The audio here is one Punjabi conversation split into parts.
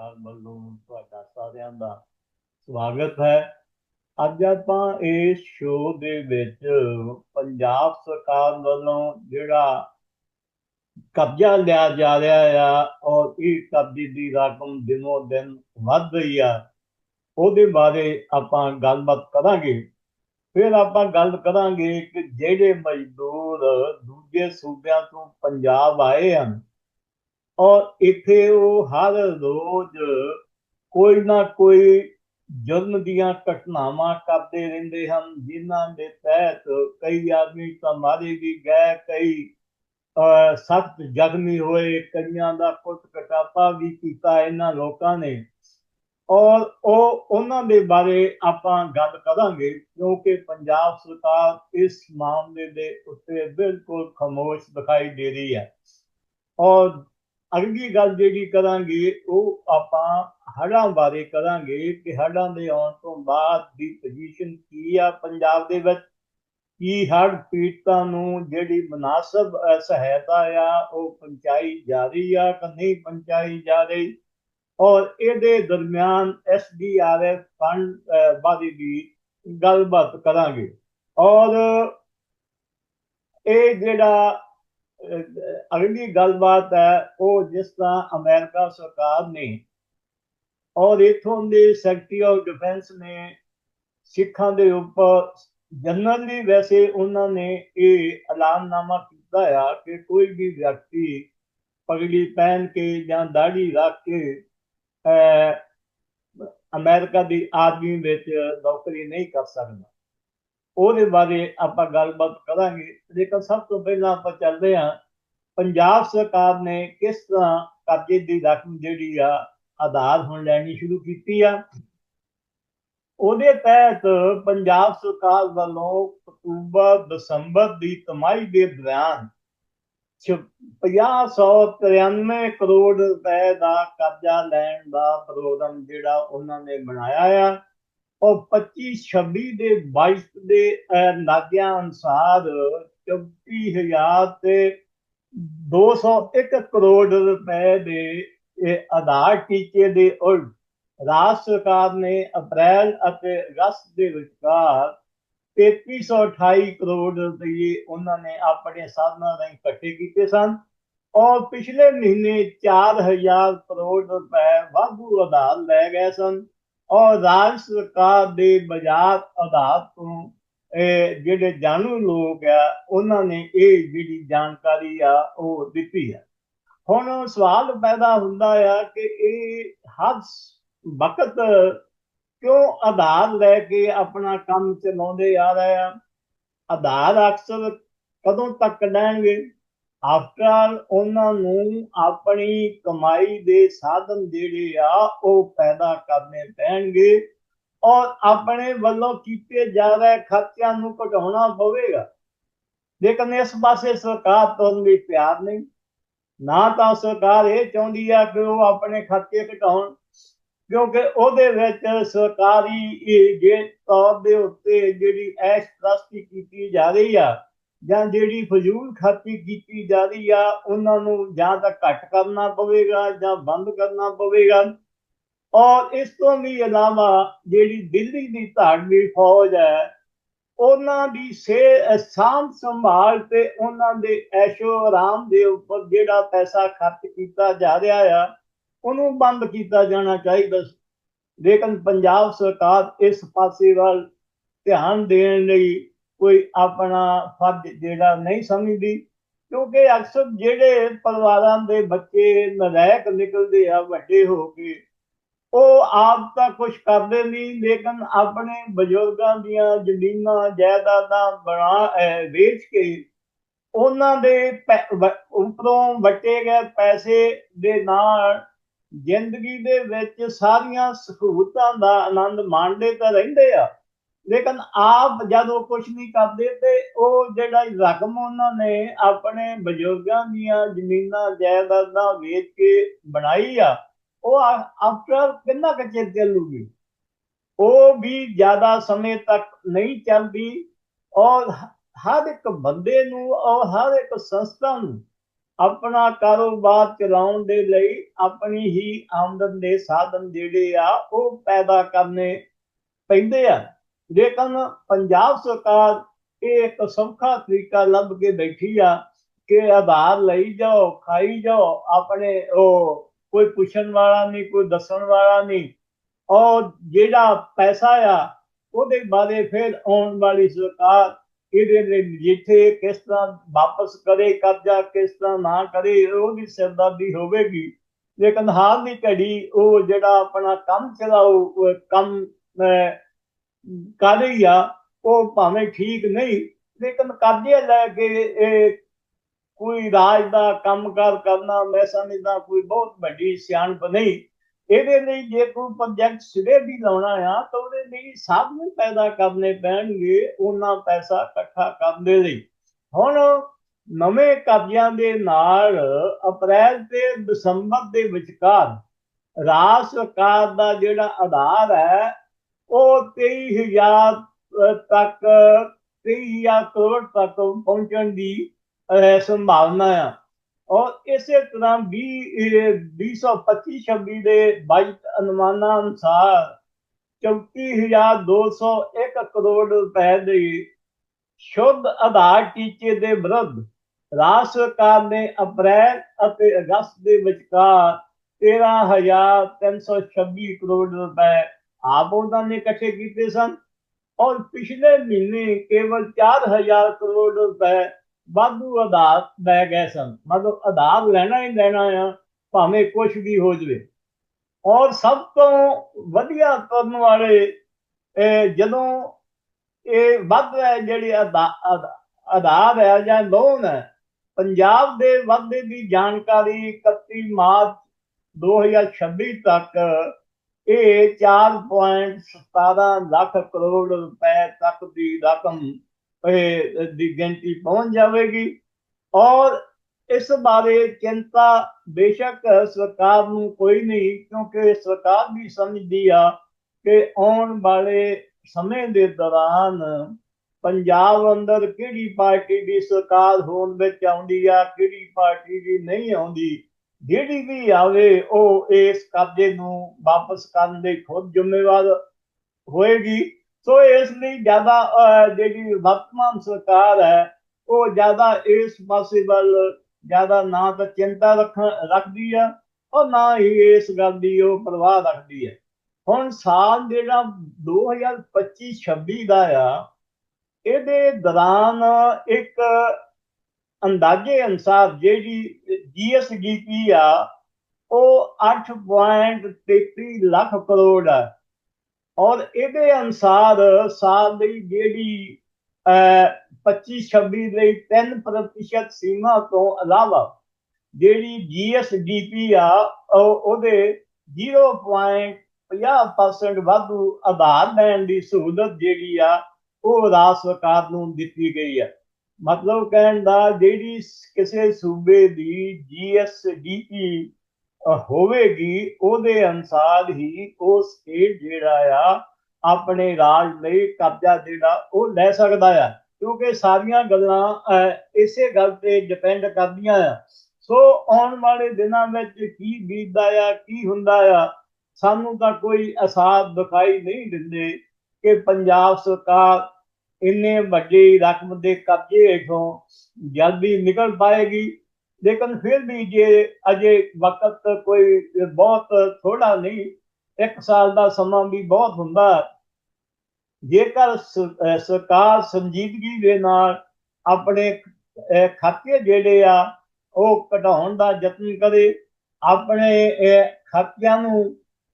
ਸਰਕਾਰ ਵੱਲੋਂ ਤੁਹਾਡਾ ਸਾਰਿਆਂ ਦਾ ਸਵਾਗਤ ਹੈ। ਅੱਜ ਆਪਾਂ ਇਸ ਸ਼ੋਅ ਦੇ ਵਿੱਚ ਪੰਜਾਬ ਸਰਕਾਰ ਵੱਲੋਂ ਜਿਹੜਾ ਕਬਜ਼ਾ ਲਿਆ ਜਾ ਰਿਹਾ ਆ ਔਰ ਇਹ ਕਬਜ਼ੇ ਦੀ ਰਕਮ ਦਿਨੋ ਦਿਨ ਵੱਧ ਰਹੀ ਆ, ਉਹਦੇ ਬਾਰੇ ਆਪਾਂ ਗੱਲਬਾਤ ਕਰਾਂਗੇ। ਫਿਰ ਆਪਾਂ ਗੱਲ ਕਰਾਂਗੇ ਕਿ ਜਿਹੜੇ ਮਜ਼ਦੂਰ ਦੂਜੇ ਸੂਬਿਆਂ ਤੋਂ ਪੰਜਾਬ ਆਏ ਹਨ ਔਰ ਇੱਥੇ ਉਹ ਹਰ ਰੋਜ਼ ਕੋਈ ਨਾ ਕੋਈ ਜੁਰਮ ਦੀਆਂ ਘਟਨਾਵਾਂ ਕਰਦੇ ਰਹਿੰਦੇ ਹਨ, ਜਿਨ੍ਹਾਂ ਦੇ ਤਹਿਤ ਕਈ ਆਦਮੀ ਤਾਂ ਮਾਰੇ ਵੀ ਗਏ, ਕਈ ਸਖਤ ਜ਼ਖਮੀ ਹੋਏ, ਕਈਆਂ ਦਾ ਕੁੱਟ ਕਟਾਪਾ ਵੀ ਕੀਤਾ ਇਹਨਾਂ ਲੋਕਾਂ ਨੇ। ਔਰ ਉਹ, ਉਹਨਾਂ ਦੇ ਬਾਰੇ ਆਪਾਂ ਗੱਲ ਕਰਾਂਗੇ, ਕਿਉਂਕਿ ਪੰਜਾਬ ਸਰਕਾਰ ਇਸ ਮਾਮਲੇ ਦੇ ਉੱਤੇ ਬਿਲਕੁਲ ਖਾਮੋਸ਼ ਦਿਖਾਈ ਦੇ ਰਹੀ ਹੈ। ਔਰ ਅਗਲੀ ਗੱਲ ਜਿਹੜੀ ਕਰਾਂਗੇ, ਉਹ ਆਪਾਂ ਹੜਾਂ ਬਾਰੇ ਕਰਾਂਗੇ ਕਿ ਹੜਾਂ ਦੇ ਆਉਣ ਤੋਂ ਬਾਅਦ ਦੀ ਪੋਜੀਸ਼ਨ ਕੀ ਆ ਪੰਜਾਬ ਦੇ ਵਿੱਚ। ਕੀ ਹੜ ਪੀੜਤਾਂ ਨੂੰ ਜਿਹੜੀ ਮناسب ਸਹਾਇਤਾ ਆ, ਉਹ ਪਹੁੰਚਾਈ ਜਾ ਰਹੀ ਆ ਕਿ ਨਹੀਂ ਪਹੁੰਚਾਈ ਜਾ ਰਹੀ? ਔਰ ਇਹਦੇ ਦਰਮਿਆਨ ਐਸਡੀਆਰਐਫ ਫੰਡ ਬਾਰੇ ਵੀ ਗੱਲਬਾਤ ਕਰਾਂਗੇ। ਔਰ ਇਹ ਜਿਹੜਾ ਅਗਲੀ ਗੱਲਬਾਤ ਹੈ, ਉਹ ਜਿਸ ਤਰ੍ਹਾਂ ਅਮਰੀਕਾ ਸਰਕਾਰ ਨੇ ਔਰ ਇਥੋਂ ਦੇ ਸੈਕਟਰੀ ਆਫ ਡਿਫੈਂਸ ਨੇ ਸਿੱਖਾਂ ਦੇ ਉੱਪਰ ਜਨਰਲੀ ਵੈਸੇ ਉਹਨਾਂ ਨੇ ਇਹ ਐਲਾਨਨਾਮਾ ਕੀਤਾ ਆ ਕਿ ਕੋਈ ਵੀ ਵਿਅਕਤੀ ਪਗੜੀ ਪਹਿਨ ਕੇ ਜਾਂ ਦਾੜੀ ਰੱਖ ਕੇ ਅਮਰੀਕਾ ਦੀ ਆਰਮੀ ਵਿੱਚ ਨੌਕਰੀ ਨਹੀਂ ਕਰ ਸਕਦਾ। ਉਹਦੇ ਬਾਰੇ ਆਪਾਂ ਗੱਲਬਾਤ ਕਰਾਂਗੇ। ਲੇਕਿਨ ਸਭ ਤੋਂ ਪਹਿਲਾਂ ਆਪਾਂ ਚੱਲਦੇ ਹਾਂ, ਪੰਜਾਬ ਸਰਕਾਰ ਨੇ ਕਿਸ ਤਰ੍ਹਾਂ ਕਰਜ਼ੇ ਦੀ ਰਕਮ ਜਿਹੜੀ ਆ, ਆਧਾਰ ਹੁਣ ਲੈਣੀ ਸ਼ੁਰੂ ਕੀਤੀ ਆ। ਉਹਦੇ ਤਹਿਤ ਪੰਜਾਬ ਸਰਕਾਰ ਵੱਲੋਂ ਅਕਤੂਬਰ, ਦਸੰਬਰ ਦੀ ਕਮਾਈ ਦੇ ਦੌਰਾਨ 5093 ਕਰੋੜ ਰੁਪਏ ਦਾ ਕਰਜ਼ਾ ਲੈਣ ਦਾ ਪ੍ਰੋਗਰਾਮ ਜਿਹੜਾ ਉਹਨਾਂ ਨੇ ਬਣਾਇਆ ਆ। ਉਹ 25 26 ਦੇ 22 ਦੇ ਨਾਗਿਆਂ ਅਨਸਾਰ 34000 ਤੇ 201 ਕਰੋੜ ਰੁਪਏ ਦੇ, ਇਹ ਆਧਾਰ ਟੀਚੇ ਦੇ ਉਲਟ ਰਾਜ ਸਰਕਾਰ ਨੇ ਅਪ੍ਰੈਲ ਅਤੇ ਅਗਸਤ ਦੇ ਵਿਚਕਾਰ 3328 ਕਰੋੜ ਰੁਪਏ ਉਹਨਾਂ ਨੇ ਆਪਣੇ ਸਾਧਨਾਂ ਰਾਹੀਂ ਇਕੱਠੇ ਕੀਤੇ ਸਨ। ਔਰ ਪਿਛਲੇ ਮਹੀਨੇ 4000 ਕਰੋੜ ਰੁਪਏ ਵਾਧੂ ਆਧਾਰ ਲੈ ਗਏ ਸਨ। ਔਰ ਰਾਜ ਸਰਕਾਰ ਦੇ ਬਾਜ਼ਾਰ ਆਧਾਰ ਤੋਂ ਜਿਹੜੇ ਜਾਣੂ ਲੋਕ ਆ, ਉਹਨਾਂ ਨੇ ਇਹ ਜਿਹੜੀ ਜਾਣਕਾਰੀ ਆ, ਉਹ ਦਿੱਤੀ ਹੈ। ਹੁਣ ਸਵਾਲ ਪੈਦਾ ਹੁੰਦਾ ਆ ਕਿ ਇਹ ਹਰ ਵਕਤ ਕਿਉਂ ਆਧਾਰ ਲੈ ਕੇ ਆਪਣਾ ਕੰਮ ਚਲਾਉਂਦੇ ਆ ਰਹੇ ਆ? ਆਧਾਰ ਅਕਸਰ ਕਦੋਂ ਤੱਕ ਲੈਣਗੇ? ਆਫਟਰ ਉਹਨਾਂ ਨੂੰ ਆਪਣੀ ਕਮਾਈ ਦੇ ਸਾਧਨ ਜਿਹੜੇ ਆ, ਉਹ ਪੈਦਾ ਕਰਨੇ ਪੈਣਗੇ। ਔਰ ਆਪਣੇ ਵੱਲੋਂ ਕੀਤੇ ਜਾ ਰਹੇ ਖਰਚਿਆਂ ਨੂੰ ਘਟਾਉਣਾ ਪਵੇਗਾ। ਲੇਕਿਨ ਇਸ ਪਾਸੇ ਸਰਕਾਰ ਤੋਂ ਵੀ ਪਿਆਰ ਨਹੀਂ। ਨਾ ਤਾਂ ਸਰਕਾਰ ਇਹ ਚਾਹੁੰਦੀ ਆ ਕਿ ਉਹ ਆਪਣੇ ਖਰਚੇ ਘਟਾਉਣ, ਕਿਉਂਕਿ ਉਹਦੇ ਵਿੱਚ ਸਰਕਾਰੀ ਜੇ ਤੌਰ ਦੇ ਉੱਤੇ ਜਿਹੜੀ ਐਸ਼ ਪ੍ਰਸਤੀ ਕੀਤੀ ਜਾ ਰਹੀ ਆ ਜਾਂ ਜਿਹੜੀ ਫਜ਼ੂਲ ਖਰਚੀ ਕੀਤੀ ਜਾ ਰਹੀ ਆ, ਉਹਨਾਂ ਨੂੰ ਜਾਂ ਤਾਂ ਘੱਟ ਕਰਨਾ ਪਵੇਗਾ ਜਾਂ ਬੰਦ ਕਰਨਾ ਪਵੇਗਾ। ਔਰ ਇਸ ਤੋਂ ਵੀ ਇਲਾਵਾ ਜਿਹੜੀ ਦਿੱਲੀ ਦੀ ਧਾਰਮੀ ਫੌਜ ਹੈ, ਉਹਨਾਂ ਦੀ ਸੇ ਸਾਂਭ ਸੰਭਾਲ ਤੇ ਉਹਨਾਂ ਦੇ ਐਸ਼ੋ ਆਰਾਮ ਦੇ ਉੱਪਰ ਜਿਹੜਾ ਪੈਸਾ ਖਰਚ ਕੀਤਾ ਜਾ ਰਿਹਾ ਆ, ਉਹਨੂੰ ਬੰਦ ਕੀਤਾ ਜਾਣਾ ਚਾਹੀਦਾ ਲੇਕਿਨ ਪੰਜਾਬ ਸਰਕਾਰ ਇਸ ਪਾਸੇ ਵੱਲ ਧਿਆਨ ਦੇਣ ਲਈ ਕੋਈ ਆਪਣਾ ਫਰਜ਼ ਜਿਹੜਾ ਨਹੀਂ ਸਮਝਦੀ, ਕਿਉਂਕਿ ਅਕਸਰ ਜਿਹੜੇ ਪਰਿਵਾਰਾਂ ਦੇ ਬੱਚੇ ਨਲਾਇਕ ਨਿਕਲਦੇ ਆ, ਵੱਡੇ ਹੋ ਕੇ, ਉਹ ਆਪ ਤਾਂ ਕੁਝ ਕਰਦੇ ਨਹੀਂ, ਲੇਕਿਨ ਆਪਣੇ ਬਜ਼ੁਰਗਾਂ ਦੀਆਂ ਜ਼ਮੀਨਾਂ, ਜਾਇਦਾਦਾਂ ਬਣਾ ਵੇਚ ਕੇ ਉਹਨਾਂ ਦੇ ਉਪਰੋਂ ਵਟੇ ਗਏ ਪੈਸੇ ਦੇ ਨਾਲ ਜ਼ਿੰਦਗੀ ਦੇ ਵਿੱਚ ਸਾਰੀਆਂ ਸਹੂਲਤਾਂ ਦਾ ਆਨੰਦ ਮਾਣਦੇ ਤਾਂ ਰਹਿੰਦੇ ਆ। ਲੇਕਿਨ ਆਪ ਜਦੋਂ ਕੁਝ ਨਹੀਂ ਕਰਦੇ ਤੇ ਉਹ ਜਿਹੜਾ ਰਕਮ ਉਹਨਾਂ ਨੇ ਆਪਣੇ ਬਜ਼ੁਰਗਾਂ ਦੀਆਂ ਜ਼ਮੀਨਾਂ, ਜਾਇਦਾਦਾਂ ਵੇਚ ਕੇ ਬਣਾਈ ਆ, ਉਹ ਆਫਟਰ ਕਿੰਨਾ ਕੁ ਚਿਰ ਚੱਲੂਗੀ? ਉਹ ਵੀ ਜ਼ਿਆਦਾ ਸਮੇਂ ਤੱਕ ਨਹੀਂ ਚੱਲਦੀ ਔਰ ਹਰ ਇੱਕ ਬੰਦੇ ਨੂੰ ਔਰ ਹਰ ਇੱਕ ਸੰਸਥਾ ਨੂੰ ਆਪਣਾ ਕਾਰੋਬਾਰ ਚਲਾਉਣ ਦੇ ਲਈ ਆਪਣੀ ਹੀ ਆਮਦਨ ਦੇ ਸਾਧਨ ਜਿਹੜੇ ਆ ਉਹ ਪੈਦਾ ਕਰਨੇ ਪੈਂਦੇ ਆ। ਲੇਕਿਨ ਪੰਜਾਬ ਸਰਕਾਰ ਇਹ ਇੱਕ ਸੌਖਾ ਤਰੀਕਾ ਲੱਭ ਕੇ ਬੈਠੀ ਆ ਕਿ ਆਧਾਰ ਲਈ ਜਾਓ, ਖਾਈ ਜਾਓ, ਆਪਣੇ ਉਹ ਕੋਈ ਪੁੱਛਣ ਵਾਲਾ ਨਹੀਂ, ਕੋਈ ਦੱਸਣ ਵਾਲਾ ਨਹੀਂ। ਔਰ ਜਿਹੜਾ ਪੈਸਾ ਆ, ਉਹਦੇ ਬਾਰੇ ਫਿਰ ਆਉਣ ਵਾਲੀ ਸਰਕਾਰ ਇਹਦੇ ਲਈ ਜਿੱਥੇ ਕਿਸ ਤਰ੍ਹਾਂ ਵਾਪਸ ਕਰੇ, ਕਰਜ਼ਾ ਕਿਸ ਤਰ੍ਹਾਂ ਨਾ ਕਰੇ, ਉਹਦੀ ਸਿਰਦਰਦੀ ਹੋਵੇਗੀ। ਲੇਕਿਨ ਹਾਲ ਦੀ ਘੜੀ ਉਹ ਜਿਹੜਾ ਆਪਣਾ ਕੰਮ ਚਲਾਓ ਉਹ ਕੰਮ ਅਹ, ਕਰ ਰਹੀ ਆ ਉਹ ਭਾਵੇਂ ਠੀਕ ਨਹੀਂ ਲੇਕਿਨ ਕਰਜ਼ੇ ਲੈ ਕੇ ਇਹ ਕੋਈ ਰਾਜ ਦਾ ਕੰਮਕਾਰ ਕਰਨਾ ਮੈਂ ਸਮਝਦਾ ਕੋਈ ਬਹੁਤ ਵੱਡੀ ਸਿਆਣਪ ਨਹੀਂ। ਇਹਦੇ ਲਈ ਜੇ ਕੋਈ ਪ੍ਰੋਜੈਕਟ ਸਿਰੇ ਵੀ ਲਾਉਣਾ ਆ ਤਾਂ ਉਹਦੇ ਲਈ ਸਾਧਨ ਪੈਦਾ ਕਰਨੇ ਪੈਣਗੇ ਉਹਨਾਂ ਪੈਸਾ ਇਕੱਠਾ ਕਰਨ ਦੇ ਲਈ। ਹੁਣ ਨਵੇਂ ਕਰਜ਼ਿਆਂ ਦੇ ਨਾਲ ਅਪ੍ਰੈਲ ਤੇ ਦਸੰਬਰ ਦੇ ਵਿਚਕਾਰ ਰਾਜ ਸਰਕਾਰ ਦਾ ਜਿਹੜਾ ਆਧਾਰ ਹੈ ਉਹ 23000 ਤੱਕ 23000 ਕਰੋੜ ਤੱਕ ਪਹੁੰਚਣ ਦੀ ਸੰਭਾਵਨਾ ਆ। ਔਰ ਇਸੇ ਤਰ੍ਹਾਂ 20 225 26 ਦੇ ਬਜਟ ਅਨੁਮਾਨਾਂ ਅਨੁਸਾਰ 34201 ਕਰੋੜ ਰੁਪਏ ਦੇ ਸ਼ੁੱਧ ਆਧਾਰ ਟੀਚੇ ਦੇ ਵਿਰੁੱਧ ਰਾਜ ਸਰਕਾਰ ਨੇ ਅਪ੍ਰੈਲ ਅਤੇ ਅਗਸਤ ਦੇ ਵਿਚਕਾਰ 13326 ਕਰੋੜ ਰੁਪਏ ਆਪ ਉਹਨਾਂ ਨੇ ਇਕੱਠੇ ਕੀਤੇ ਸਨ ਔਰ ਪਿਛਲੇ ਮਹੀਨੇ ਕੇਵਲ 4000 ਕਰੋੜ ਰੁਪਏ ਵਾਧੂ ਆਧਾਰ ਲੈ ਗਏ ਸਨ। ਮਤਲਬ ਆਧਾਰ ਲੈਣਾ ਹੀ ਲੈਣਾ ਆ, ਭਾਵੇਂ ਕੁਝ ਵੀ ਹੋ ਜਵੇ। ਔਰ ਸਭ ਤੋਂ ਵਧੀਆ ਕਰਨ ਵਾਲੇ ਜਦੋਂ ਇਹ ਵੱਧ ਹੈ ਜਿਹੜੀ ਆਧਾਰ ਹੈ ਜਾਂ ਲੋਨ ਹੈ, ਪੰਜਾਬ ਦੇ ਵਾਧੇ ਦੀ ਜਾਣਕਾਰੀ 31 ਮਾਰਚ 2026 ਤੱਕ ਇਹ 4.17 ਲੱਖ ਕਰੋੜ ਰੁਪਏ ਤੱਕ ਦੀ ਰਕਮ ਇਹ ਦੀ ਗਿਣਤੀ ਪਹੁੰਚ ਜਾਵੇਗੀ। ਔਰ ਇਸ ਬਾਰੇ ਚਿੰਤਾ ਬੇਸ਼ੱਕ ਸਰਕਾਰ ਨੂੰ ਕੋਈ ਨਹੀਂ, ਕਿਉਂਕਿ ਸਰਕਾਰ ਵੀ ਸਮਝਦੀ ਆ ਕਿ ਆਉਣ ਵਾਲੇ ਸਮੇਂ ਦੇ ਦੌਰਾਨ ਪੰਜਾਬ ਅੰਦਰ ਕਿਹੜੀ ਪਾਰਟੀ ਦੀ ਸਰਕਾਰ ਹੋਣ ਵਿੱਚ ਆਉਂਦੀ ਆ, ਕਿਹੜੀ ਪਾਰਟੀ ਦੀ ਨਹੀਂ ਆਉਂਦੀ। ਜਿਹੜੀ ਵੀ ਆਵੇ, ਉਹ ਇਸ ਕਬਜ਼ੇ ਨੂੰ ਵਾਪਸ ਕਰਨ ਦੇ ਖੁਦ ਜ਼ਿੰਮੇਵਾਰ ਹੋਏਗੀ। ਸੋ ਇਸ ਲਈ ਜ਼ਿਆਦਾ ਜਿਹੜੀ ਵਰਤਮਾਨ ਸਰਕਾਰ ਹੈ, ਉਹ ਜ਼ਿਆਦਾ ਇਸ ਪਾਸੇ ਵੱਲ ਜ਼ਿਆਦਾ ਨਾ ਤਾਂ ਚਿੰਤਾ ਰੱਖ, ਰੱਖਦੀ ਆ ਔਰ ਨਾ ਹੀ ਇਸ ਗੱਲ ਦੀ ਉਹ ਪਰਵਾਹ ਰੱਖਦੀ ਹੈ। ਹੁਣ ਸਾਲ ਜਿਹੜਾ 2025-26 ਦਾ ਆ, ਇਹਦੇ ਦੌਰਾਨ ਇੱਕ ਅੰਦਾਜ਼ੇ ਅਨਸਾਰ ਜਿਹੜੀ ਜੀਐਸਡੀਪੀ ਆ, ਉਹ 8.33 ਲੱਖ ਕਰੋੜ ਆ। ਔਰ ਇਹਦੇ ਅਨਸਾਰ ਸਾਲ ਦੀ ਜਿਹੜੀ 25-26 ਲਈ 3% ਸੀਮਾ ਤੋਂ ਇਲਾਵਾ ਜਿਹੜੀ ਜੀਐਸਡੀਪੀ ਆ, ਉਹ ਉਹਦੇ 0.50% ਵਾਧੂ ਆਧਾਰ ਲੈਣ ਦੀ ਸਹੂਲਤ ਜਿਹੜੀ ਆ, ਉਹ ਰਾਜ ਸਰਕਾਰ ਨੂੰ ਦਿੱਤੀ ਗਈ ਹੈ ਮਤਲਬ ਕਹਿਣ ਦਾ ਜਿਹੜੀ ਕਿਸੇ ਸੂਬੇ ਦੀ ਜੀਐਸਡੀਪੀ ਹੋਵੇਗੀ, ਉਹਦੇ ਅਨਸਾਰ ਹੀ ਉਹ ਸਟੇਟ ਜਿਹੜਾ ਆ, ਆਪਣੇ ਰਾਜ ਲਈ ਕਬਜ਼ਾ ਜਿਹੜਾ ਉਹ ਲੈ ਸਕਦਾ ਆ। ਕਿਉਂਕਿ ਸਾਰੀਆਂ ਗੱਲਾਂ ਇਸੇ ਗੱਲ ਤੇ ਡਿਪੈਂਡ ਕਰਦੀਆਂ ਆ। ਸੋ ਆਉਣ ਵਾਲੇ ਦਿਨਾਂ ਵਿੱਚ ਕੀ ਬੀਤਦਾ ਆ, ਕੀ ਹੁੰਦਾ ਆ, ਸਾਨੂੰ ਤਾਂ ਕੋਈ ਅਸਾਰ ਦਿਖਾਈ ਨਹੀਂ ਦਿੰਦੇ ਕਿ ਪੰਜਾਬ ਸਰਕਾਰ ਇੰਨੇ ਵੱਡੀ ਰਕਮ ਦੇ ਕਬਜ਼ੇ ਹੇਠੋਂ ਜਲਦੀ ਨਿਕਲ ਪਾਏਗੀ, ਲੇਕਿਨ ਫਿਰ ਵੀ ਜੇ ਅਜੇ ਵਕਤ ਕੋਈ ਬਹੁਤ ਥੋੜਾ ਨਹੀਂ, ਇੱਕ ਸਾਲ ਦਾ ਸਮਾਂ ਵੀ ਬਹੁਤ ਹੁੰਦਾ। ਜੇਕਰ ਸਰਕਾਰ ਸੰਜੀਦਗੀ ਦੇ ਨਾਲ ਆਪਣੇ ਖਾਤੇ ਜਿਹੜੇ ਆ, ਉਹ ਘਟਾਉਣ ਦਾ ਯਤਨ ਕਰੇ, ਆਪਣੇ ਖਾਤਿਆਂ ਨੂੰ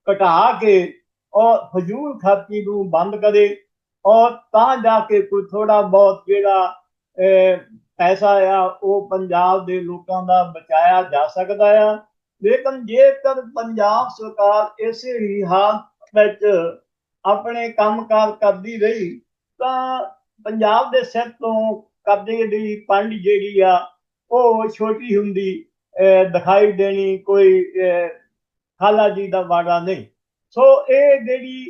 ਘਟਾ ਕੇ ਔਰ ਫਜ਼ੂਲ ਖਾਤੀ ਨੂੰ ਬੰਦ ਕਰੇ ਔਰ ਤਾਂ ਜਾ ਕੇ ਕੋਈ ਥੋੜਾ ਬਹੁਤ ਜਿਹੜਾ ਪੈਸਾ ਆ, ਉਹ ਪੰਜਾਬ ਦੇ ਲੋਕਾਂ ਦਾ ਬਚਾਇਆ ਜਾ ਸਕਦਾ ਆ। ਲੇਕਿਨ ਜੇਕਰ ਪੰਜਾਬ ਸਰਕਾਰ ਇਸੇ ਹੀ ਹਾਲਤ ਵਿੱਚ ਆਪਣੇ ਕੰਮਕਾਰ ਕਰਦੀ ਰਹੀ, ਤਾਂ ਪੰਜਾਬ ਦੇ ਸਿਰ ਤੋਂ ਕਬਜ਼ੇ ਦੀ ਪੰਡ ਜਿਹੜੀ ਆ, ਉਹ ਛੋਟੀ ਹੁੰਦੀ ਦਿਖਾਈ ਦੇਣੀ ਕੋਈ ਖਾਲਾ ਜੀ ਦਾ ਵਾੜਾ ਨਹੀਂ। ਸੋ ਇਹ ਜਿਹੜੀ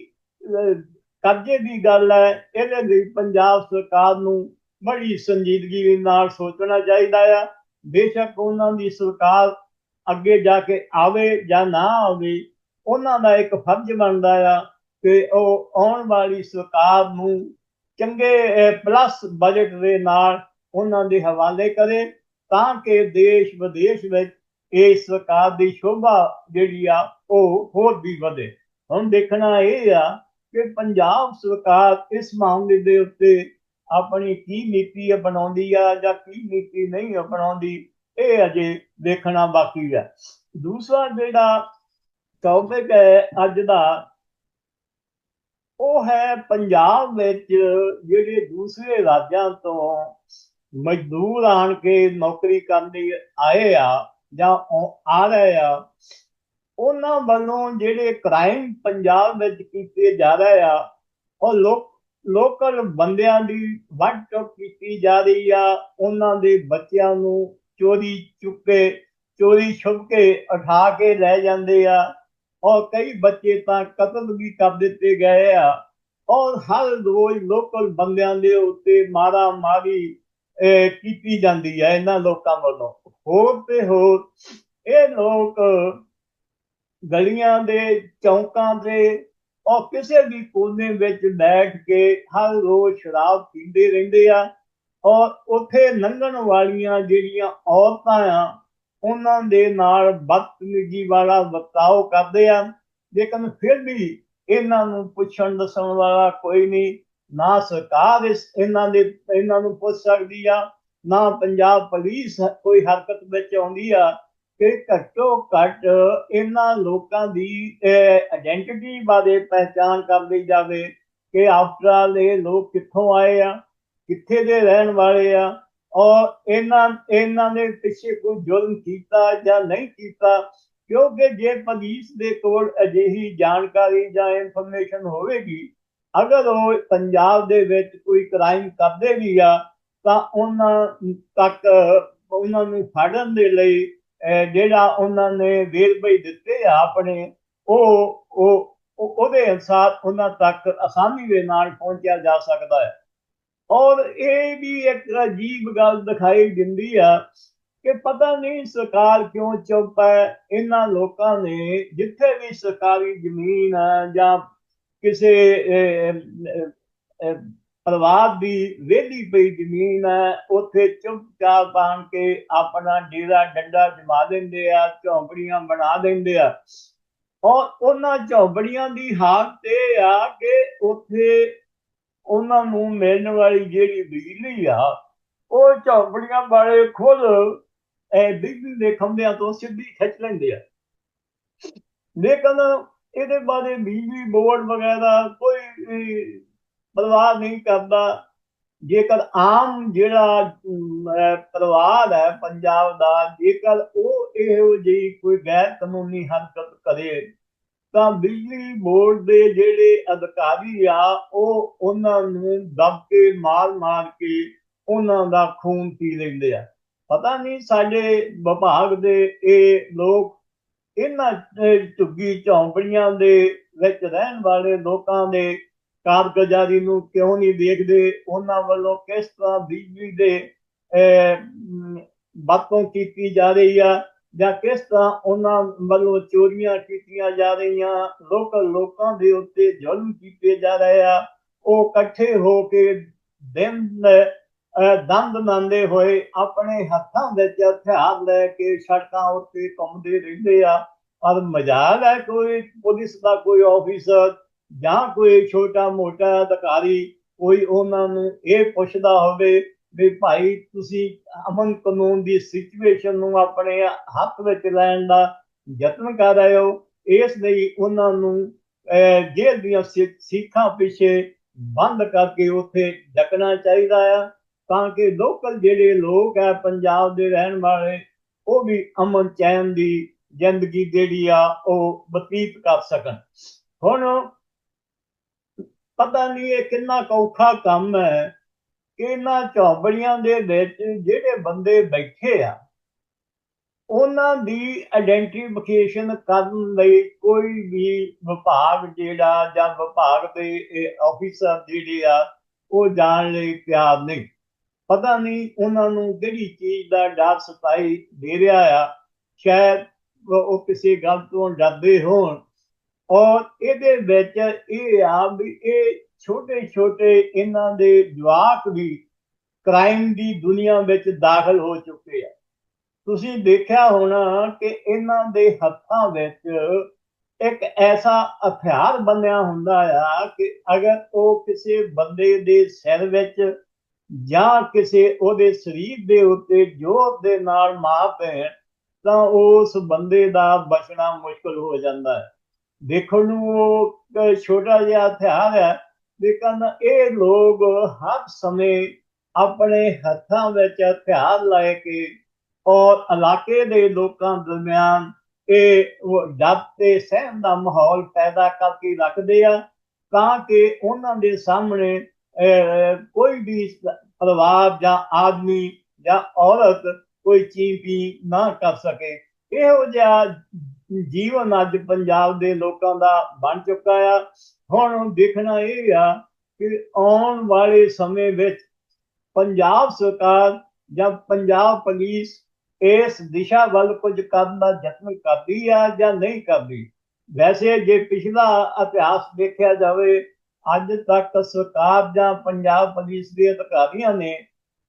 ਕਰਜ਼ੇ ਦੀ ਗੱਲ ਹੈ, ਇਹਦੇ ਲਈ ਪੰਜਾਬ ਸਰਕਾਰ ਨੂੰ ਬੜੀ ਸੰਜੀਦਗੀ ਨਾਲ ਸੋਚਣਾ ਚਾਹੀਦਾ ਆ। ਬੇਸ਼ੱਕ ਉਹਨਾਂ ਦੀ ਸਰਕਾਰ ਅੱਗੇ ਜਾ ਕੇ ਆਵੇ ਜਾਂ ਨਾ ਆਵੇ, ਉਹਨਾਂ ਦਾ ਇੱਕ ਫਰਜ਼ ਬਣਦਾ ਆ ਕਿ ਉਹ ਆਉਣ ਵਾਲੀ ਸਰਕਾਰ ਨੂੰ ਚੰਗੇ ਪਲੱਸ ਬਜਟ ਦੇ ਨਾਲ ਉਹਨਾਂ ਦੇ ਹਵਾਲੇ ਕਰੇ ਤਾਂ ਕਿ ਦੇਸ਼ ਵਿਦੇਸ਼ ਵਿੱਚ ਇਸ ਸਰਕਾਰ ਦੀ ਸ਼ੋਭਾ ਜਿਹੜੀ ਆ, ਉਹ ਹੋਰ ਵੀ ਵਧੇ। ਹੁਣ ਦੇਖਣਾ ਇਹ ਆ ਕਿ ਪੰਜਾਬ ਸਰਕਾਰ ਇਸ ਮਾਮਲੇ ਦੇ ਉੱਤੇ ਆਪਣੀ ਕੀ ਨੀਤੀ ਬਣਾਉਂਦੀ ਆ ਜਾਂ ਕੀ ਨੀਤੀ ਨਹੀਂ ਅਪਣਾਉਂਦੀ ਇਹ ਅਜੇ ਦੇਖਣਾ ਬਾਕੀ ਹੈ। ਦੂਸਰਾ ਜਿਹੜਾ ਟੌਪਿਕ ਹੈ ਅੱਜ ਦਾ, ਉਹ ਹੈ ਪੰਜਾਬ ਵਿੱਚ ਜਿਹੜੇ ਦੂਸਰੇ ਰਾਜਾਂ ਤੋਂ ਮਜ਼ਦੂਰ ਆਣ ਕੇ ਨੌਕਰੀ ਕਰਨ ਲਈ ਆਏ ਆ ਜਾਂ ਆ ਰਹੇ ਆ ਉਹਨਾਂ ਵੱਲੋਂ ਜਿਹੜੇ ਕ੍ਰਾਈਮ ਪੰਜਾਬ ਵਿੱਚ ਕੀਤੇ ਜਾ ਰਹੇ ਆ, ਉਹ ਲੋਕ ਲੋਕਲ ਬੰਦਿਆਂ ਦੀ ਵੱਟ ਟੁੱਕ ਕੀਤੀ ਜਾ ਰਹੀ ਆ, ਉਹਨਾਂ ਦੇ ਬੱਚਿਆਂ ਨੂੰ ਚੋਰੀ ਚੁੱਕੇ, ਚੋਰੀ ਛੁਪ ਕੇ ਉਠਾ ਕੇ ਲੈ ਜਾਂਦੇ ਆ। ਔਰ ਕਈ ਬੱਚੇ ਤਾਂ ਕਤਲ ਵੀ ਕਰ ਦਿੱਤੇ ਗਏ ਆ। ਔਰ ਹਰ ਰੋਜ਼ ਲੋਕਲ ਬੰਦਿਆਂ ਦੇ ਉੱਤੇ ਮਾਰਾ ਮਾਰੀ ਕੀਤੀ ਜਾਂਦੀ ਹੈ ਇਹਨਾਂ ਲੋਕਾਂ ਵੱਲੋਂ। ਹੋਰ ਤੇ ਹੋਰ, ਇਹ ਲੋਕ ਗਲੀਆਂ ਦੇ, ਚੌਂਕਾਂ ਦੇ ਔਰ ਕਿਸੇ ਵੀ ਕੋਨੇ ਵਿੱਚ ਬੈਠ ਕੇ ਹਰ ਰੋਜ਼ ਸ਼ਰਾਬ ਪੀਂਦੇ ਰਹਿੰਦੇ ਆ। ਔਰ ਉੱਥੇ ਲੰਘਣ ਵਾਲੀਆਂ ਜਿਹੜੀਆਂ ਔਰਤਾਂ ਆ, ਉਹਨਾਂ ਦੇ ਨਾਲ ਬਦਤਮੀਜ਼ੀ ਵਾਲਾ ਵਰਤਾਓ ਕਰਦੇ ਆ। ਲੇਕਿਨ ਫਿਰ ਵੀ ਇਹਨਾਂ ਨੂੰ ਪੁੱਛਣ ਦੱਸਣ ਵਾਲਾ ਕੋਈ ਨਹੀਂ, ਨਾ ਸਰਕਾਰ ਇਸ ਇਹਨਾਂ ਦੇ, ਇਹਨਾਂ ਨੂੰ ਪੁੱਛ ਸਕਦੀ ਆ, ਨਾ ਪੰਜਾਬ ਪੁਲਿਸ ਕੋਈ ਹਰਕਤ ਵਿੱਚ ਆਉਂਦੀ ਆ। ਕਿ ਘੱਟੋ ਘੱਟ ਇਹਨਾਂ ਲੋਕਾਂ ਦੀ ਆਇਡੈਂਟੀਟੀ ਬਾਰੇ ਪਹਿਚਾਨ ਕਰ ਲਈ ਜਾਵੇ ਕਿ ਆਫਟਰ ਆਲ ਇਹ ਲੋਕ ਕਿੱਥੋਂ ਆਏ ਆ, ਕਿੱਥੇ ਦੇ ਰਹਿਣ ਵਾਲੇ ਆ, ਔਰ ਇਹਨਾਂ ਇਹਨਾਂ ਨੇ ਪਿੱਛੇ ਕੋਈ ਜ਼ੁਲਮ ਕੀਤਾ ਜਾਂ ਨਹੀਂ ਕੀਤਾ, ਕਿਉਂਕਿ ਜੇ ਪੁਲਿਸ ਦੇ ਕੋਲ ਅਜਿਹੀ ਜਾਣਕਾਰੀ ਜਾਂ ਇਨਫੋਰਮੇਸ਼ਨ ਹੋਵੇਗੀ, ਅਗਰ ਉਹ ਪੰਜਾਬ ਦੇ ਵਿੱਚ ਕੋਈ ਕ੍ਰਾਈਮ ਕਰਦੇ ਵੀ ਆ, ਤਾਂ ਉਹਨਾਂ ਤੱਕ, ਉਹਨਾਂ ਨੂੰ ਫੜਨ ਦੇ ਲਈ ਜਿਹੜਾ ਉਹਨਾਂ ਨੇ ਵੇਲ ਦਿੱਤੇ ਆ ਆਪਣੇ, ਉਹ ਉਹ ਉਹਦੇ ਅਨਸਾਰ ਉਹਨਾਂ ਤੱਕ ਆਸਾਨੀ ਦੇ ਨਾਲ ਪਹੁੰਚਿਆ ਜਾ ਸਕਦਾ ਹੈ। ਔਰ ਇਹ ਵੀ ਇੱਕ ਅਜੀਬ ਗੱਲ ਦਿਖਾਈ ਦਿੰਦੀ ਆ ਕਿ ਪਤਾ ਨਹੀਂ ਸਰਕਾਰ ਕਿਉਂ ਚੁੱਪ ਹੈ। ਇਹਨਾਂ ਲੋਕਾਂ ਨੇ ਜਿੱਥੇ ਵੀ ਸਰਕਾਰੀ ਜ਼ਮੀਨ ਆ ਜਾਂ ਕਿਸੇ ਪਰਿਵਾਰ ਦੀ ਵੇਲੀ ਪਈ ਜ਼ਮੀਨ ਹੈ, ਉੱਥੇ ਚੁੱਪਚਾਪ ਬਣ ਕੇ ਆਪਣਾ ਡੇਰਾ ਡੰਡਾ ਜਮਾ ਦਿੰਦੇ ਆ, ਝੌਂਪੜੀਆਂ ਬਣਾ ਦਿੰਦੇ ਆ। ਔਰ ਉਹਨਾਂ ਝੌਂਪੜੀਆਂ ਦੀ ਹਾਲਤ ਇਹ ਆ ਕਿ ਉੱਥੇ ਉਹਨਾਂ ਨੂੰ ਮਿਲਣ ਵਾਲੀ ਜਿਹੜੀ ਬਿਜਲੀ ਆ, ਉਹ ਝੌਂਪੜੀਆਂ ਵਾਲੇ ਖੁਦ ਇਹ ਬਿਜਲੀ ਦੇ ਖੰਭਿਆਂ ਤੋਂ ਸਿੱਧੀ ਖਿੱਚ ਲੈਂਦੇ ਆ। ਲੇਕਿਨ ਇਹਦੇ ਬਾਰੇ ਬਿਜਲੀ ਬੋਰਡ ਵਗੈਰਾ ਕੋਈ ਪਰਵਾਹ ਨਹੀਂ ਕਰਦਾ। ਜੇਕਰ ਆਮ ਜਿਹੜਾ ਪਰਿਵਾਰ ਹੈ ਪੰਜਾਬ ਦਾ, ਜੇਕਰ ਉਹ ਇਹੋ ਜਿਹੀ ਕੋਈ ਗੈਰ ਕਾਨੂੰਨੀ ਹਰਕਤ ਕਰੇ, ਤਾਂ ਬਿਜਲੀ ਬੋਰਡ ਦੇ ਜਿਹੜੇ ਅਧਿਕਾਰੀ ਆ, ਉਹ ਉਹਨਾਂ ਨੂੰ ਦਬ ਕੇ ਮਾਰ-ਮਾਰ ਕੇ ਉਹਨਾਂ ਦਾ ਖੂਨ ਪੀ ਲੈਂਦੇ ਆ। ਪਤਾ ਨਹੀਂ ਸਾਡੇ ਵਿਭਾਗ ਦੇ ਇਹ ਲੋਕ ਇਹਨਾਂ ਝੁੱਗੀ ਝੌਂਪੜੀਆਂ ਦੇ ਵਿੱਚ ਰਹਿਣ ਵਾਲੇ ਲੋਕਾਂ ਦੇ ਕਾਰਗੁਜ਼ਾਰੀ ਨੂੰ ਕਿਉਂ ਨਹੀਂ ਦੇਖਦੇ? ਉਹਨਾਂ ਵੱਲੋਂ ਕਿਸ ਤਰ੍ਹਾਂ ਬਿਜਲੀ ਦੇ ਬਾਤੋਂ ਕੀਤੀ ਜਾ ਰਹੀ ਆ? ਜਾਂ ਕਿਸ ਤਰ੍ਹਾਂ ਉਹਨਾਂ ਵੱਲੋਂ ਚੋਰੀਆਂ ਕੀਤੀਆਂ ਜਾ ਰਹੀਆਂ? ਲੋਕਲ ਲੋਕਾਂ ਦੇ ਉੱਤੇ ਜ਼ੁਲਮ ਕੀਤੇ ਜਾ ਰਹੇ ਆ। ਉਹ ਇਕੱਠੇ ਹੋ ਕੇ ਦਿਨ ਦੰਦ ਨੰਦੇ ਹੋਏ ਆਪਣੇ ਹੱਥਾਂ ਵਿੱਚ ਹਥਿਆਰ ਲੈ ਕੇ ਸੜਕਾਂ ਉੱਤੇ ਘੁੰਮਦੇ ਰਹਿੰਦੇ ਆ। ਪਰ ਮਜ਼ਾਕ ਹੈ ਕੋਈ? ਪੁਲਿਸ ਦਾ ਕੋਈ ਆਫੀਸਰ ਜਾਂ ਕੋਈ ਛੋਟਾ ਮੋਟਾ ਅਧਿਕਾਰੀ ਕੋਈ ਉਹਨਾਂ ਨੂੰ ਇਹ ਪੁੱਛਦਾ ਹੋਵੇ ਵੀ ਭਾਈ ਤੁਸੀਂ ਅਮਨ ਕਾਨੂੰਨ ਦੀ ਸਿਚੁਏਸ਼ਨ ਨੂੰ ਆਪਣੇ ਹੱਥ ਵਿੱਚ ਲੈਣ ਦਾ ਯਤਨ ਕਰ ਰਹੇ ਹੋ, ਇਸ ਲਈ ਉਹਨਾਂ ਨੂੰ ਜੇਲ੍ਹ ਦੀਆਂ ਸਿੱਖਾਂ ਪਿੱਛੇ ਬੰਦ ਕਰਕੇ ਉੱਥੇ ਡਕਣਾ ਚਾਹੀਦਾ ਆ, ਤਾਂ ਕਿ ਲੋਕਲ ਜਿਹੜੇ ਲੋਕ ਆ ਪੰਜਾਬ ਦੇ ਰਹਿਣ ਵਾਲੇ, ਉਹ ਵੀ ਅਮਨ ਚੈਨ ਦੀ ਜ਼ਿੰਦਗੀ ਜਿਹੜੀ ਆ ਉਹ ਬਤੀਤ ਕਰ ਸਕਣ। ਹੁਣ ਪਤਾ ਨਹੀਂ ਇਹ ਕਿੰਨਾ ਔਖਾ ਕੰਮ ਹੈ ਕਿ ਇਹਨਾਂ ਝੌਂਪੜੀਆਂ ਦੇ ਵਿੱਚ ਜਿਹੜੇ ਬੰਦੇ ਬੈਠੇ ਆ, ਉਹਨਾਂ ਦੀ ਆਇਡੈਂਟੀਫਿਕੇਸ਼ਨ ਕਰਨ ਲਈ ਕੋਈ ਵੀ ਵਿਭਾਗ ਜਿਹੜਾ ਜਾਂ ਵਿਭਾਗ ਦੇ ਆਫੀਸਰ ਜਿਹੜੇ ਆ, ਉਹ ਜਾਣ ਲਈ ਤਿਆਰ ਨਹੀਂ। ਪਤਾ ਨਹੀਂ ਉਹਨਾਂ ਨੂੰ ਕਿਹੜੀ ਚੀਜ਼ ਦਾ ਡਰ ਸਤਾਈ ਦੇ ਰਿਹਾ ਆ, ਸ਼ਾਇਦ ਉਹ ਕਿਸੇ ਗੱਲ ਤੋਂ ਡਰਦੇ ਹੋਣ ਔਰ ਇਹਦੇ ਵਿੱਚ ਇਹ ਆ ਵੀ ਇਹ ਛੋਟੇ ਛੋਟੇ ਇਹਨਾਂ ਦੇ ਜਵਾਕ ਵੀ ਕ੍ਰਾਈਮ ਦੀ ਦੁਨੀਆ ਵਿੱਚ ਦਾਖਲ ਹੋ ਚੁੱਕੇ ਆ। ਤੁਸੀਂ ਦੇਖਿਆ ਹੋਣਾ ਕਿ ਇਹਨਾਂ ਦੇ ਹੱਥਾਂ ਵਿੱਚ ਇੱਕ ਐਸਾ ਹਥਿਆਰ ਬੰਨਿਆ ਹੁੰਦਾ ਆ ਕਿ ਅਗਰ ਉਹ ਕਿਸੇ ਬੰਦੇ ਦੇ ਸਿਰ ਵਿੱਚ ਜਾਂ ਕਿਸੇ ਉਹਦੇ ਸਰੀਰ ਦੇ ਉੱਤੇ ਜ਼ੋਰ ਦੇ ਨਾਲ ਮਾਰ ਦੇਣ ਤਾਂ ਉਸ ਬੰਦੇ ਦਾ ਬਚਣਾ ਮੁਸ਼ਕਲ ਹੋ ਜਾਂਦਾ ਹੈ। ਦੇਖਣ ਨੂੰ ਉਹ ਛੋਟਾ ਜਿਹਾ ਹਥਿਆਰ ਹੈ ਲੇਕਿਨ ਇਹ ਲੋਕ ਹਰ ਸਮੇਂ ਆਪਣੇ ਹੱਥਾਂ ਵਿੱਚ ਹਥਿਆਰ ਲੈ ਕੇ ਔਰ ਇਲਾਕੇ ਦੇ ਲੋਕਾਂ ਦਰਮਿਆਨ ਇਹ ਡਰ ਤੇ ਸਹਿਮ ਦਾ ਮਾਹੌਲ ਪੈਦਾ ਕਰਕੇ ਰੱਖਦੇ ਆ, ਤਾਂ ਕਿ ਉਹਨਾਂ ਦੇ ਸਾਹਮਣੇ ਕੋਈ ਵੀ ਪਰਿਵਾਰ ਜਾਂ ਆਦਮੀ ਜਾਂ ਔਰਤ ਕੋਈ ਚੀਜ਼ ਵੀ ਨਾ ਕਰ ਸਕੇ। ਇਹੋ ਜਿਹਾ ਜੀਵਨ ਅੱਜ ਪੰਜਾਬ ਦੇ ਲੋਕਾਂ ਦਾ ਬਣ ਚੁੱਕਾ ਆ। ਹੁਣ ਦੇਖਣਾ ਇਹ ਆ ਕਿ ਆਉਣ ਵਾਲੇ ਸਮੇਂ ਵਿੱਚ ਪੰਜਾਬ ਸਰਕਾਰ ਜਾਂ ਪੰਜਾਬ ਪੁਲਿਸ ਇਸ ਦਿਸ਼ਾ ਵੱਲ ਕੁਝ ਕਰਨ ਦਾ ਯਤਨ ਕਰਦੀ ਆ ਜਾਂ ਨਹੀਂ ਕਰਦੀ। ਵੈਸੇ ਜੇ ਪਿਛਲਾ ਇਤਿਹਾਸ ਦੇਖਿਆ ਜਾਵੇ, ਅੱਜ ਤੱਕ ਸਰਕਾਰ ਜਾਂ ਪੰਜਾਬ ਪੁਲਿਸ ਦੇ ਅਧਿਕਾਰੀਆਂ ਨੇ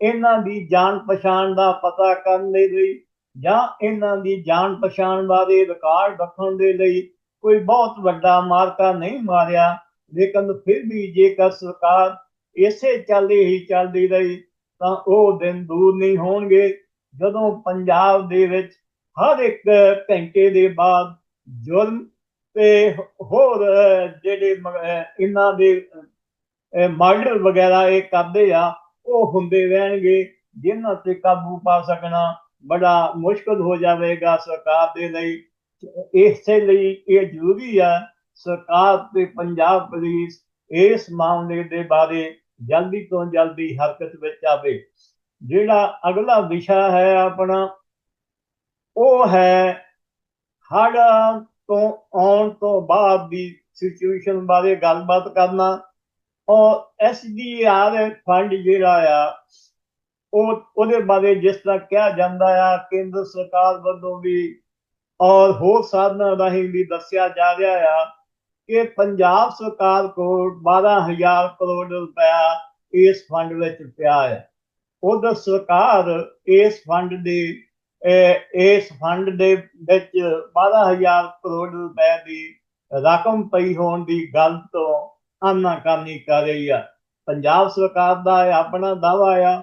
ਇਹਨਾਂ ਦੀ ਜਾਣ ਪਛਾਣ ਦਾ ਪਤਾ ਕਰਨ ਲਈ ਜਾਂ ਇਹਨਾਂ ਦੀ ਜਾਣ ਪਛਾਣ ਬਾਰੇ ਰਿਕਾਰਡ ਰੱਖਣ ਦੇ ਲਈ ਕੋਈ ਬਹੁਤ ਵੱਡਾ ਮਾਰਕਾ ਨਹੀਂ ਮਾਰਿਆ, ਲੇਕਿਨ ਫਿਰ ਵੀ ਜੇਕਰ ਸਰਕਾਰ ਇਸੇ ਚੱਲਦੀ ਹੀ ਚੱਲਦੀ ਰਹੀ, ਤਾਂ ਉਹ ਦਿਨ ਦੂਰ ਨਹੀਂ ਹੋਣਗੇ। ਜਦੋਂ ਪੰਜਾਬ ਦੇ ਵਿੱਚ ਹਰ ਇੱਕ ਘੰਟੇ ਦੇ ਬਾਅਦ ਜੁਰਮ ਤੇ ਹੋਰ ਜਿਹੜੇ ਇਹਨਾਂ ਦੇ ਮਰਡਰ ਵਗੈਰਾ ਇਹ ਕਰਦੇ ਆ, ਉਹ ਹੁੰਦੇ ਰਹਿਣਗੇ ਜਿਨ੍ਹਾਂ ਤੇ ਕਾਬੂ ਪਾ ਸਕਣਾ ਬੜਾ ਮੁਸ਼ਕਲ ਹੋ ਜਾਵੇਗਾ ਸਰਕਾਰ ਦੇ ਲਈ। ਇਸੇ ਲਈ ਇਹ ਜ਼ਰੂਰੀ ਆ ਸਰਕਾਰ ਤੇ ਪੰਜਾਬ ਪੁਲਿਸ ਇਸ ਮਾਮਲੇ ਦੇ ਬਾਰੇ ਜਲਦੀ ਤੋਂ ਜਲਦੀ ਹਰਕਤ ਵਿੱਚ ਆਵੇ। ਜਿਹੜਾ ਅਗਲਾ ਵਿਸ਼ਾ ਹੈ ਆਪਣਾ, ਉਹ ਹੈ ਹੜ ਤੋਂ ਆਉਣ ਤੋਂ ਬਾਅਦ ਦੀ ਸਿਚੁਏਸ਼ਨ ਬਾਰੇ ਗੱਲਬਾਤ ਕਰਨਾ। ਔਰ ਐਸਡੀਆਰ ਫੰਡ ਜਿਹੜਾ ਆ ਉਹ, ਉਹਦੇ ਬਾਰੇ ਜਿਸ ਤਰ੍ਹਾਂ ਕਿਹਾ ਜਾਂਦਾ ਆ, ਕੇਂਦਰ ਸਰਕਾਰ ਵੱਲੋਂ ਵੀ ਔਰ ਹੋਰ ਸਾਧਨਾਂ ਰਾਹੀਂ ਵੀ ਦੱਸਿਆ ਜਾ ਰਿਹਾ ਆ ਕਿ ਪੰਜਾਬ ਸਰਕਾਰ ਕੋਲ 12000 ਕਰੋੜ ਰੁਪਇਆ ਇਸ ਫੰਡ ਵਿੱਚ ਪਿਆ ਹੈ ਉਹਦਾ ਸਰਕਾਰ ਇਸ ਫੰਡ ਦੇ ਇਸ ਫੰਡ ਦੇ ਵਿੱਚ 12000 ਕਰੋੜ ਰੁਪਏ ਦੀ ਰਕਮ ਪਈ ਹੋਣ ਦੀ ਗੱਲ ਤੋਂ ਆਨਾਕਾਨੀ ਕਰ ਰਹੀ ਆ। ਪੰਜਾਬ ਸਰਕਾਰ ਦਾ ਆਪਣਾ ਦਾਵਾ ਆ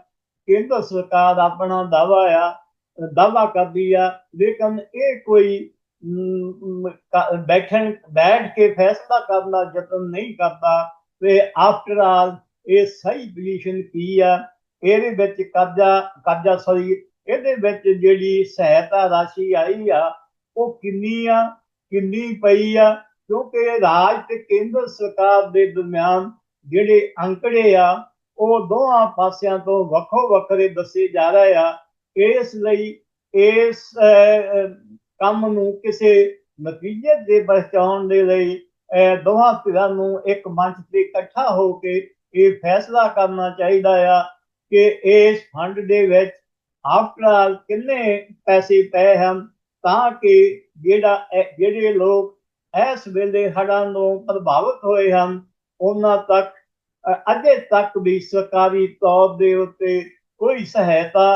ਕੇਂਦਰ ਸਰਕਾਰ ਆਪਣਾ ਦਾਵਾ ਆ ਦਾਵਾ ਕਰਦੀ ਆ, ਲੇਕਿਨ ਇਹ ਕੋਈ ਬੈਠਣ, ਬੈਠ ਕੇ ਫੈਸਲਾ ਕਰਨ ਦਾ ਯਤਨ ਨਹੀਂ ਕਰਦਾ ਤੇ ਆਫਟਰ ਆਲ ਇਹ ਸਹੀ ਪੋਜੀਸ਼ਨ ਕੀ ਆ? ਇਹਦੇ ਵਿੱਚ ਕਰਜ਼ਾ ਕਰਜ਼ਾ ਸਰੀ ਇਹਦੇ ਵਿੱਚ ਜਿਹੜੀ ਸਹਾਇਤਾ ਰਾਸ਼ੀ ਆਈ ਆ, ਉਹ ਕਿੰਨੀ ਆ? ਕਿੰਨੀ ਪਈ ਆ? ਕਿਉਂਕਿ ਰਾਜ ਤੇ ਕੇਂਦਰ ਸਰਕਾਰ ਦੇ ਦਰਮਿਆਨ ਜਿਹੜੇ ਅੰਕੜੇ ਆ ਉਹ ਦੋਹਾਂ ਪਾਸਿਆਂ ਤੋਂ ਵੱਖੋ ਵੱਖਰੇ ਦੱਸੇ ਜਾ ਰਹੇ ਆ। ਇਸ ਲਈ ਇਸ ਕੰਮ ਨੂੰ ਕਿਸੇ ਨਤੀਜੇ ਦੇ ਪਹੁੰਚਾਉਣ ਦੇ ਲਈ ਦੋਹਾਂ ਧਿਰਾਂ ਨੂੰ ਇੱਕ ਮੰਚ ਤੇ ਇਕੱਠਾ ਹੋ ਕੇ ਇਹ ਫੈਸਲਾ ਕਰਨਾ ਚਾਹੀਦਾ ਆ ਕਿ ਇਸ ਫੰਡ ਦੇ ਵਿੱਚ ਆਫਟਰ ਆਲ ਕਿੰਨੇ ਪੈਸੇ ਪਏ ਹਨ ਤਾਂ ਕਿ ਜਿਹੜਾ ਜਿਹੜੇ ਲੋਕ ਇਸ ਵੇਲੇ ਹੜਾਂ ਤੋਂ ਪ੍ਰਭਾਵਿਤ ਹੋਏ ਹਨ, ਉਹਨਾਂ ਤੱਕ ਅਜੇ ਤੱਕ ਵੀ ਸਰਕਾਰੀ ਤੌਰ ਦੇ ਉੱਤੇ ਕੋਈ ਸਹਾਇਤਾ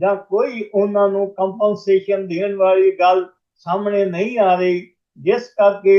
ਜਾਂ ਕੋਈ ਉਹਨਾਂ ਨੂੰ ਕੰਪਨਸੇਸ਼ਨ ਦੇਣ ਵਾਲੀ ਗੱਲ ਸਾਹਮਣੇ ਨਹੀਂ ਆ ਰਹੀ, ਜਿਸ ਕਰਕੇ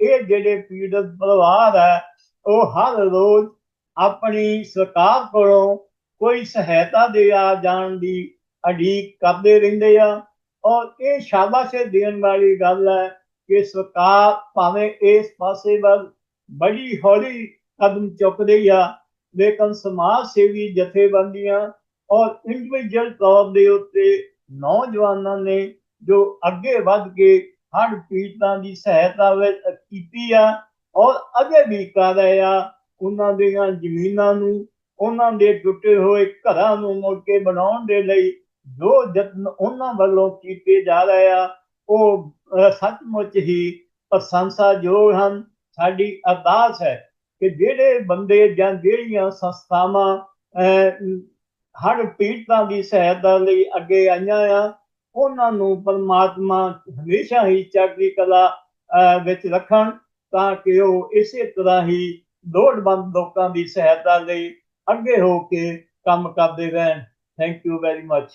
ਇਹ ਜਿਹੜੇ ਪੀੜਤ ਪਰਿਵਾਰ ਹੈ, ਉਹ ਹਰ ਰੋਜ਼ ਆਪਣੀ ਸਰਕਾਰ ਕੋਲੋਂ ਕੋਈ ਸਹਾਇਤਾ ਦੇ ਆ ਜਾਣ ਦੀ ਅਡੀਕ ਕਰਦੇ ਰਹਿੰਦੇ ਆ। ਔਰ ਇਹ ਸ਼ਾਬਾਸ਼ੇ ਦੇਣ ਵਾਲੀ ਗੱਲ ਹੈ ਕਿ ਸਰਕਾਰ ਭਾਵੇਂ ਇਸ ਪਾਸੇ ਵੱਲ ਬੜੀ ਹੌਲੀ ਕਦਮ ਚੁੱਕਦੇ ਆ ਲੇਕਿਨ ਸਮਾਜ ਸੇਵੀ ਜਥੇਬੰਦੀਆਂ ਔਰ ਇੰਡੀਵਿਜੂਅਲ ਤੌਰ ਦੇ ਉੱਤੇ ਨੌਜਵਾਨਾਂ ਨੇ ਜੋ ਅੱਗੇ ਵੱਧ ਕੇ ਹੜ ਪੀੜਤਾਂ ਦੀ ਸਹਾਇਤਾ ਵਿੱਚ ਕੀਤੀ ਆ ਔਰ ਅਜੇ ਵੀ ਕਰ ਰਹੇ ਆ, ਉਹਨਾਂ ਦੀਆਂ ਜ਼ਮੀਨਾਂ ਨੂੰ, ਉਹਨਾਂ ਦੇ ਟੁੱਟੇ ਹੋਏ ਘਰਾਂ ਨੂੰ ਮੁੜ ਕੇ ਬਣਾਉਣ ਦੇ ਲਈ ਜੋ ਯਤਨ ਉਹਨਾਂ ਵੱਲੋਂ ਕੀਤੇ ਜਾ ਰਹੇ ਆ, ਉਹ ਸੱਚਮੁੱਚ ਹੀ ਪ੍ਰਸ਼ੰਸਾਯੋਗ ਹਨ। ਸਾਡੀ ਅਰਦਾਸ ਹੈ ਕਿ ਜਿਹੜੇ ਬੰਦੇ ਜਾਂ ਜਿਹੜੀਆਂ ਸੰਸਥਾਵਾਂ ਹਰ ਪੀੜਤਾਂ ਦੀ ਸਹਾਇਤਾ ਲਈ ਅੱਗੇ ਆਈਆਂ ਆ ਉਹਨਾਂ ਨੂੰ ਪਰਮਾਤਮਾ ਹਮੇਸ਼ਾ ਹੀ ਚੜ੍ਹਦੀ ਕਲਾ ਅਹ, ਵਿੱਚ ਰੱਖਣ ਤਾਂ ਕਿ ਉਹ ਇਸੇ ਤਰ੍ਹਾਂ ਹੀ ਲੋੜਵੰਦ ਲੋਕਾਂ ਦੀ ਸਹਾਇਤਾ ਲਈ ਅੱਗੇ ਹੋ ਕੇ ਕੰਮ ਕਰਦੇ ਰਹਿਣ। Thank you very much